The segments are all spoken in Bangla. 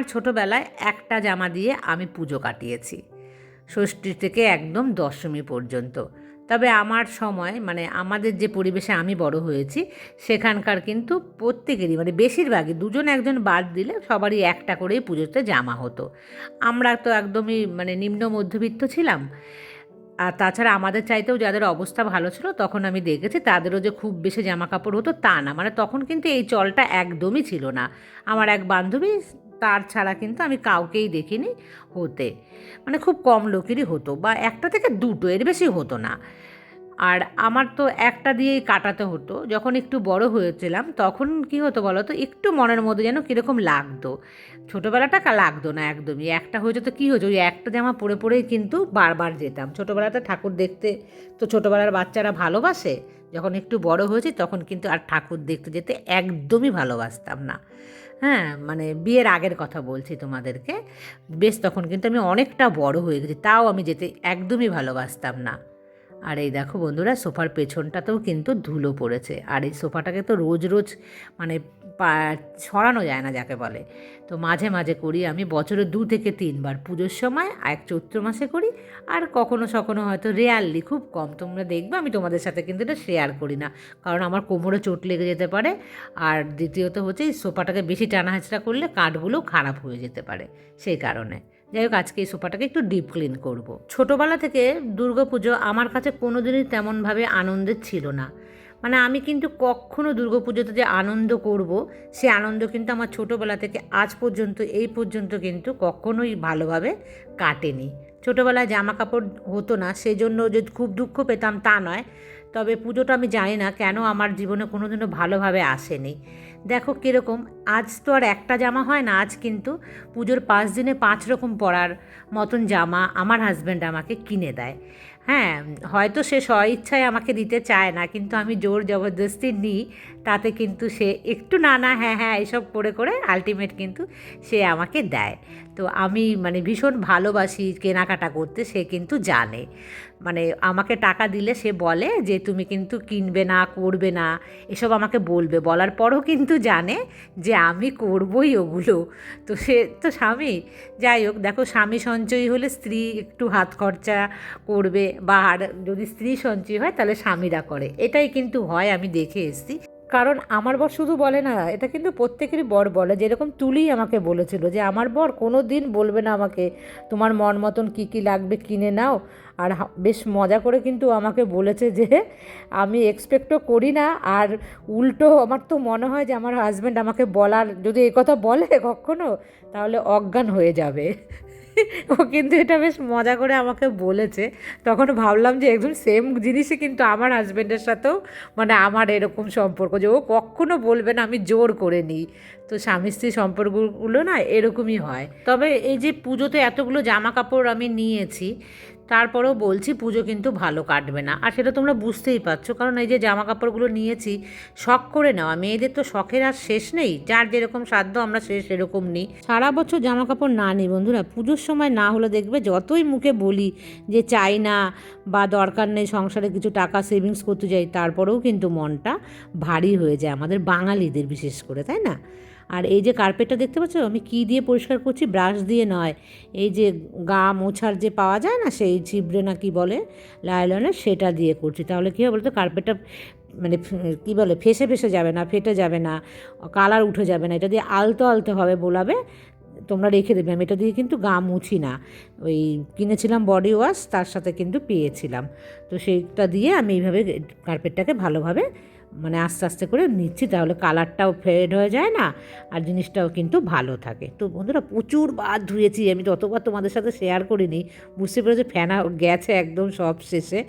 আমার ছোটোবেলায় একটা জামা দিয়ে আমি পুজো কাটিয়েছি। ষষ্ঠী থেকে একদম দশমী পর্যন্ত। তবে আমার সময় মানে আমাদের যে পরিবেশে আমি বড় হয়েছি, সেখানকার কিন্তু প্রত্যেকেরই মানে বেশিরভাগই দুজন একজন বাদ দিলে সবারই একটা করেই পুজোতে জামা হতো। আমরা তো একদমই মানে নিম্ন মধ্যবিত্ত ছিলাম। আর তাছাড়া আমাদের চাইতেও যাদের অবস্থা ভালো ছিল, তখন আমি দেখেছি তাদেরও যে খুব বেশি জামা কাপড় হতো তা না। মানে তখন কিন্তু এই চলটা একদমই ছিল না। আমার এক বান্ধবী তার ছাড়া কিন্তু আমি কাউকেই দেখিনি, হতে। মানে খুব কম লোকেরই হতো বা একটা থেকে দুটো, এর বেশি হতো না। আর আমার তো একটা দিয়েই কাটাতে হতো। যখন একটু বড় হয়েছিলাম, তখন কি হতো বলো তো একটু মনের মধ্যে যেন কীরকম লাগতো। ছোটোবেলাটা লাগতো না একদমই। একটা হয়েছে তো কী হয়েছে? ওই একটা জামা পরে পরেই কিন্তু বারবার যেতাম। ছোটোবেলাতে ঠাকুর দেখতে, তো ছোটোবেলার বাচ্চারা ভালোবাসে? যখন একটু বড় হয়েছি, তখন কিন্তু আর ঠাকুর দেখতে যেতে একদমই ভালোবাসতাম না। হ্যাঁ মানে বিয়ের আগের কথা বলছি তোমাদেরকে। বেশ, তখন কিন্তু আমি অনেকটা বড় হয়ে গেছি। তাও আমি যেতে একদমই ভালোবাসতাম না। আর এই দেখো বন্ধুরা, সোফার পেছনটাতেও কিন্তু ধুলো পড়েছে। আর এই সোফাটাকে তো রোজ রোজ মানে সরানো যায় না যাকে বলে। তো মাঝে মাঝে করি আমি, বছরে দু থেকে তিনবার। পুজোর সময় এক চৈত্র মাসে করি, আর কখনো সখনো হয়তো রেয়ারলি, খুব কম। তোমরা দেখবে, আমি তোমাদের সাথে কিন্তু এটা শেয়ার করি না। কারণ আমার কোমরে চোট লেগে যেতে পারে, আর দ্বিতীয়ত হচ্ছে এই সোফাটাকে বেশি টানা হাঁচড়া করলে কাঠগুলো খারাপ হয়ে যেতে পারে, সেই কারণে। যাই হোক, আজকে এই সোফাটাকে একটু ডিপ ক্লিন করব। ছোটোবেলা থেকে দুর্গাপুজো আমার কাছে কোনোদিনই তেমনভাবে আনন্দের ছিল না। মানে আমি কিন্তু কখনো দুর্গাপুজোতে যে আনন্দ করব, সে আনন্দ কিন্তু আমার ছোটোবেলা থেকে আজ পর্যন্ত, এই পর্যন্ত কিন্তু কখনোই ভালোভাবে কাটেনি। ছোটোবেলায় জামা কাপড় হতো না সেই জন্য যে খুব দুঃখ পেতাম তা নয়। তবে পুজোটা আমি জানি না কেন আমার জীবনে কোনোদিনও ভালোভাবে আসেনি। দেখো কীরকম, আজ তো আর একটা জামা হয় না, আজ কিন্তু পুজোর পাঁচ দিনে পাঁচ রকম পরার মতন জামা আমার হাজব্যান্ড আমাকে কিনে দেয়। হ্যাঁ হয়তো সে স্ব ইচ্ছায় আমাকে দিতে চায় না, কিন্তু আমি জোর জবরদস্তি নিই তাতে কিন্তু সে একটু না না হ্যাঁ হ্যাঁ এসব করে করে আলটিমেট কিন্তু সে আমাকে দেয়। তো আমি মানে ভীষণ ভালোবাসি কেনাকাটা করতে, সে কিন্তু জানে। মানে আমাকে টাকা দিলে সে বলে যে, তুমি কিন্তু কিনবে না, করবে না। এসব আমাকে বলবে। বলার পরও কিন্তু জানে যে, আমি করবই ওগুলো। তো সে, তো স্বামী, যাই হোক, দেখো স্বামী সঞ্চয়ী হলে স্ত্রী একটু হাত খরচা করবে বা আর যদি স্ত্রী সঞ্চয় হয় তাহলে স্বামীরা করে। এটাই কিন্তু হয়, আমি দেখে এসেছি। কারণ আমার বর শুধু বলে না, এটা কিন্তু প্রত্যেকেরই বর বলে। যেরকম তুলি আমাকে বলেছিল যে, আমার বর কোনো দিন বলবে না আমাকে তোমার মন মতন কী কী লাগবে কিনে নাও। আর বেশ মজা করে কিন্তু আমাকে বলেছে যে, আমি এক্সপেক্টও করি না। আর উল্টো আমার তো মনে হয় যে, আমার হাজব্যান্ড আমাকে বলার, যদি কথা বলে কখনো, তাহলে অজ্ঞান হয়ে যাবে। ও কিন্তু এটা বেশ মজা করে আমাকে বলেছে। তখন ভাবলাম যে একদম সেম জিনিসই কিন্তু আমার হাজব্যান্ডের সাথেও মানে আমার এরকম সম্পর্ক যে ও কখনো বলবে না আমি জোর করে নিই। তো স্বামী স্ত্রী সম্পর্কগুলো না এরকমই হয়। তবে এই যে পুজোতে এতগুলো জামা কাপড় আমি নিয়েছি তারপরেও বলছি পুজো কিন্তু ভালো কাটবে না। আর সেটা তোমরা বুঝতেই পারছ, কারণ এই যে জামা কাপড়গুলো নিয়েছি, শখ করে নেওয়া মেয়েদের তো শখের আর শেষ নেই, যার যেরকম সাধ্য আমরা সে সেরকম নিই। সারা বছর জামা কাপড় না নিই বন্ধুরা, পুজোর সময় না হলে দেখবে যতই মুখে বলি যে চাই না বা দরকার নেই সংসারে কিছু টাকা সেভিংস করতে যাই, তারপরেও কিন্তু মনটা ভারী হয়ে যায় আমাদের বাঙালিদের বিশেষ করে, তাই না? আর এই যে কার্পেটটা দেখতে পাচ্ছ, আমি কী দিয়ে পরিষ্কার করছি? ব্রাশ দিয়ে নয়। এই যে গা মোছার যে পাওয়া যায় না, সেই চিবড়ে না কি বলে লাইলনের সেটা দিয়ে করছি। তাহলে কী হবে বলতো কার্পেটটা মানে কী বলে, ফেসে ফেসে যাবে না, ফেটে যাবে না কালার উঠে যাবে না। এটা দিয়ে আলতো আলতো হবে বোলাবে, তোমরা রেখে দেবে। আমি এটা দিয়ে কিন্তু গা মুছি না। ওই কিনেছিলাম বডি ওয়াশ তার সাথে কিন্তু পেয়েছিলাম। তো সেইটা দিয়ে আমি এইভাবে কার্পেটটাকে ভালোভাবে মানে আস্তে আস্তে করে নিচ্ছি, তাহলে কালারটাও ফেড হয়ে যায় না, আর জিনিসটাও কিন্তু ভালো থাকে। তো বন্ধুরা, প্রচুর বার ধুয়েছি, আমি ততবার তোমাদের সাথে শেয়ার করিনি, বুঝতে পেরেছি, ফেনা গেছে একদম সব শেষে।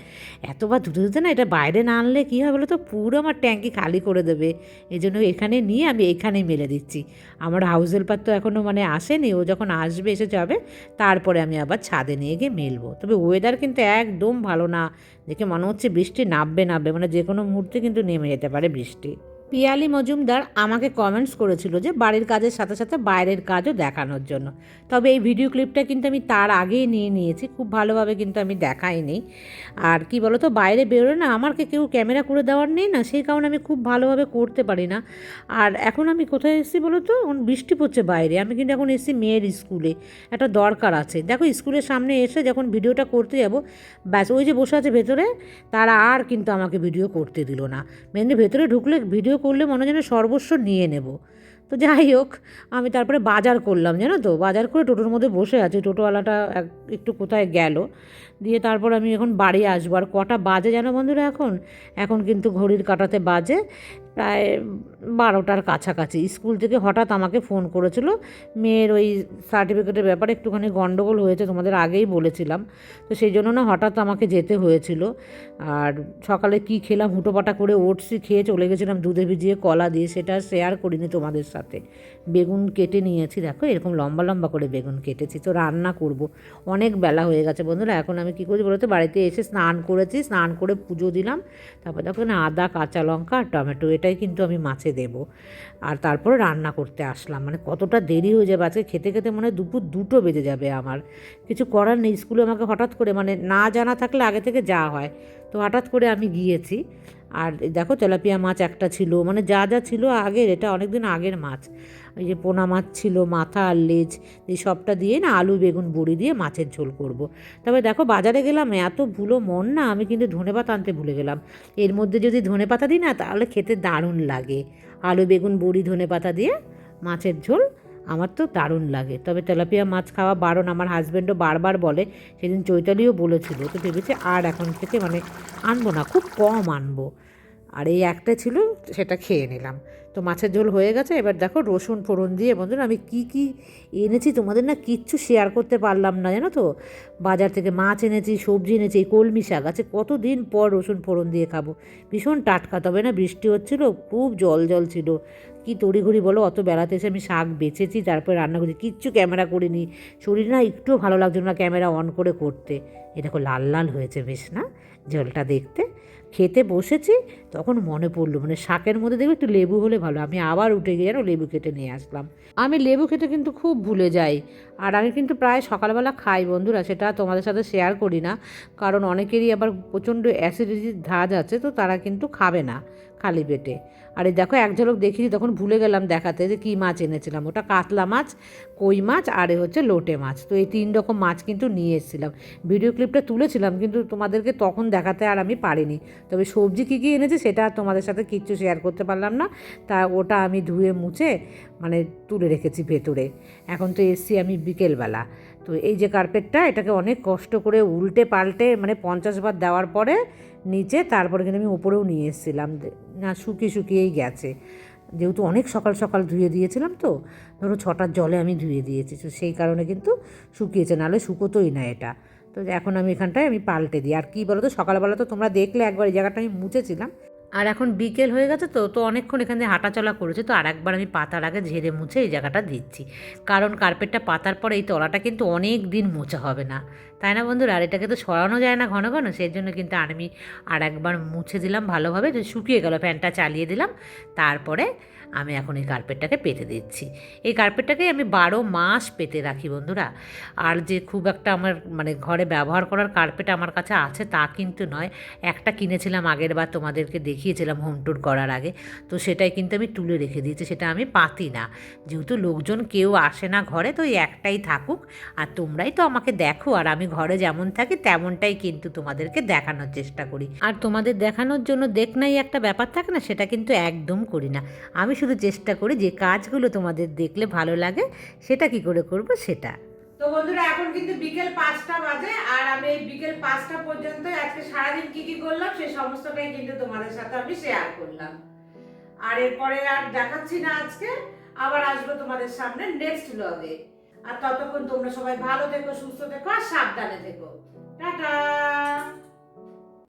এতবার ধুতে ধুতে না এটা বাইরে না আনলে কী হবে বলো তো পুরো আমার ট্যাঙ্কি খালি করে দেবে। এই জন্য এখানে নিয়ে আমি এখানেই মেলে দিচ্ছি। আমার হাউস হেল্পার তো এখনও মানে আসেনি, ও যখন আসবে, এসে যাবে, তারপরে আমি আবার ছাদে নিয়ে গিয়ে মেলবো। তবে ওয়েদার কিন্তু একদম ভালো না, দেখে মনে হচ্ছে বৃষ্টি নামবে নামবে মানে যে কোনো মুহূর্তে কিন্তু নেমে যেতে পারে বৃষ্টি। পিয়ালি মজুমদার আমাকে কমেন্টস করেছিল যে বাড়ির কাজের সাথে সাথে বাইরের কাজও দেখানোর জন্য। তবে এই ভিডিও ক্লিপটা কিন্তু আমি তার আগেই নিয়ে নিয়েছি, খুব ভালোভাবে কিন্তু আমি দেখাইনি। আর কি বলো তো বাইরে বেরোলে না আমাকে কেউ ক্যামেরা করে দেওয়ার নেই না, সেই কারণে আমি খুব ভালোভাবে করতে পারি না। আর এখন আমি কোথায় এসেছি বলো তো এখন বৃষ্টি পড়ছে বাইরে, আমি কিন্তু এখন এসেছি মেয়ের স্কুলে একটা দরকার আছে। দেখো স্কুলের সামনে এসে যখন ভিডিওটা করতে যাব, ব্যাস ওই যে বসে আছে ভেতরে, তারা আর কিন্তু আমাকে ভিডিও করতে দিল না। মেনলি ভেতরে ঢুকলে ভিডিও করলে মনে যেন সর্বস্ব নিয়ে নেব। তো যাই হোক, আমি তারপরে বাজার করলাম, জানো তো? বাজার করে টোটোর মধ্যে বসে আছি। টোটোওয়ালাটা এক- একটু কোথায় গেল। দিয়ে তারপর আমি এখন বাড়ি আসব। আর কটা বাজে জানো বন্ধুরা এখন? এখন কিন্তু ঘড়ির কাটাতে বাজে। প্রায় বারোটার কাছাকাছি। স্কুল থেকে হঠাৎ আমাকে ফোন করেছিল। মেয়ের ওই সার্টিফিকেটের ব্যাপারে একটুখানি গণ্ডগোল হয়েছে, তোমাদের আগেই বলেছিলাম। তো সেই জন্য না হঠাৎ আমাকে যেতে হয়েছিল। আর সকালে কি খেলাম, হুটোপাটা করে ওটসই খেয়ে চলে গেছিলাম দুধে ভিজিয়ে কলা দিয়ে। সেটা শেয়ার করিনি তোমাদের সাথে। বেগুন কেটে নিয়েছি, দেখো এরকম লম্বা লম্বা করে বেগুন কেটেছি। তো রান্না করব। অনেক বেলা হয়ে গেছে বন্ধুরা, এখন আমি কী করছি বলতে? বাড়িতে এসে স্নান করেছি, স্নান করে পুজো দিলাম। তারপর দেখো না আদা, কাঁচা লঙ্কা আর টমেটো এটাই কিন্তু আমি মাছে দেব। আর তারপরে রান্না করতে আসলাম। মানে কতটা দেরি হয়ে যাবে আজকে? খেতে খেতে মনে দুপুর দুটো বেজে যাবে আমার। কিছু করার নেই। স্কুলে আমাকে হঠাৎ করে মানে না জানা থাকলে আগে থেকে যাওয়া হয়। তো হঠাৎ করে আমি গিয়েছি। আর দেখো তেলাপিয়া মাছ একটা ছিল। মানে যা যা ছিল আগের, এটা অনেক দিন আগের মাছ। ওই যে পোনা মাছ ছিল, মাথা আর লেজ, এই সবটা দিয়ে না আলু, বেগুন, বড়ি দিয়ে মাছের ঝোল করব। তবে দেখো বাজারে গেলাম, এত ভুলো মন না, আমি কিন্তু ধনেপাতা আনতে ভুলে গেলাম। এর মধ্যে যদি ধনেপাতা দিই না, তাহলে খেতে দারুণ লাগে। আলু, বেগুন, বড়ি, ধনেপাতা দিয়ে মাছের ঝোল আমার তো দারুণ লাগে। তবে তেলাপিয়া মাছ খাওয়া বারণ, আমার হাজব্যান্ডও বারবার বলে, সেদিন চৈতালিও বলেছিল, তো ভেবেছে আর এখন থেকে মানে আনব না, খুব কম আনব। আর এই একটা ছিল, সেটা খেয়ে নিলাম। তো মাছের ঝোল হয়ে গেছে, এবার দেখো রসুন ফোড়ন দিয়ে বন্ধুরা আমি কি কি এনেছি, তোমাদের না কিচ্ছু শেয়ার করতে পারলাম না, জানো তো? বাজার থেকে মাছ এনেছি, সবজি এনেছি, এই কলমি শাক আছে, কতদিন পর রসুন ফোড়ন দিয়ে খাব? ভীষণ টাটকা, তবে না বৃষ্টি হচ্ছিল, খুব জল জল ছিল। কি তড়িঘড়ি বলো, অত বেড়াতে এসে আমি শাক বেছেছি, তারপরে রান্না করছি, কিচ্ছু ক্যামেরা করিনি। শরীর না একটুও ভালো লাগছিল না ক্যামেরা অন করে করতে। এ দেখো লাল লাল হয়েছে বেশ, না? জলটা দেখতে। খেতে বসেছি তখন মনে পড়ল মানে শাকের মধ্যে দেখবে একটু লেবু হলে ভালো। আমি আবার উঠে গিয়ে যেন লেবু কেটে নিয়ে আসলাম। আমি লেবু খেতে কিন্তু খুব ভুলে যাই। আর আমি কিন্তু প্রায় সকালবেলা খাই বন্ধুরা, সেটা তোমাদের সাথে শেয়ার করি না। কারণ অনেকেরই আবার প্রচণ্ড অ্যাসিডিটির ধাজ আছে, তো তারা কিন্তু খাবে না খালি পেটে। আর এই দেখো, এক ঝলক দেখিয়েছি তখন ভুলে গেলাম দেখাতে যে কী মাছ এনেছিলাম। ওটা কাতলা মাছ, কই মাছ, আর হচ্ছে লোটে মাছ। তো এই তিন রকম মাছ কিন্তু নিয়ে এসেছিলাম। ভিডিও ক্লিপটা তুলেছিলাম, কিন্তু তোমাদেরকে তখন দেখাতে আর আমি পারিনি। তবে সবজি কী কী এনেছে সেটা তোমাদের সাথে কিচ্ছু শেয়ার করতে পারলাম না। তা ওটা আমি ধুয়ে মুছে মানে তুলে রেখেছি ভেতরে। এখন তো এসছি আমি বিকেলবেলা। তো এই যে কার্পেটটা এটাকে অনেক কষ্ট করে উল্টে পাল্টে মানে পঞ্চাশ বার দেওয়ার পরে নিচে, তারপরে কিন্তু আমি উপরেও নিয়ে এসেছিলাম। না, শুকিয়ে শুকিয়েই গেছে। যেহেতু অনেক সকাল সকাল ধুয়ে দিয়েছিলাম তো, ধরো ছটার জলে আমি ধুয়ে দিয়েছি। তো সেই কারণে কিন্তু শুকিয়েছে, নাহলে শুকোতোই না এটা। তো এখন আমি এখানটায় আমি পাল্টে দিই। আর কী বলো তো সকালবেলা তো তোমরা দেখলে একবার এই জায়গাটা আমি মুছেছিলাম। আর এখন বিকেল হয়ে গেছে তো তো অনেকক্ষণ এখান এখানে হাঁটাচলা করেছে, তো আর একবার আমি পাতার আগে ঝেড়ে মুছে এই জায়গাটা দিচ্ছি। কারণ কার্পেটটা পাতার পরে এই তলাটা কিন্তু অনেক দিন মোছা হবে না। তাই না বন্ধুরা? আর এটাকে তো সরানো যায় না ঘন ঘন, সেই জন্য কিন্তু আমি আর একবার মুছে দিলাম ভালোভাবে, যে শুকিয়ে গেল, ফ্যানটা চালিয়ে দিলাম। তারপরে আমি এখন এই কার্পেটটাকে পেতে দিচ্ছি। এই কার্পেটটাকে আমি বারো মাস পেতে রাখি বন্ধুরা। আর যে খুব একটা আমার মানে ঘরে ব্যবহার করার কার্পেট আমার কাছে আছে তা কিন্তু নয়। একটা কিনেছিলাম আগের বার তোমাদেরকে দেখিয়েছিলাম হোম ট্যুর করার আগে। তো সেটাই কিন্তু আমি তুলে রেখে দিয়েছি, সেটা আমি পাতি না। যেহেতু লোকজন কেউ আসে না ঘরে, তো এই একটাই থাকুক। আর তোমরাই তো আমাকে দেখো, আর আমি ঘরে যেমন থাকি তেমনটাই কিন্তু তোমাদেরকে দেখানোর চেষ্টা করি। আর তোমাদের দেখানোর জন্য দেখ নাই একটা ব্যাপার থাকে না, সেটা কিন্তু একদম করি না। আমি শুধু চেষ্টা করি যে কাজগুলো তোমাদের দেখলে ভালো লাগে, সেটা কি করে করব সেটা। তো বন্ধুরা, এখন কিন্তু বিকেল পাঁচটা বাজে, আর আমি এই বিকেল পাঁচটা পর্যন্ত আজকে সারাদিন কি কি করলাম, সেই সমস্তটাই কিন্তু তোমাদের সাথে আমি শেয়ার করলাম। আর এরপরে আর দেখাচ্ছি না আজকে, আবার আসব তোমাদের সামনে নেক্সট ব্লগে আর ততক্ষণ তোমরা সবাই ভালো থেকো, সুস্থ থেকো, আর সাবধানে থেকো। টাটা!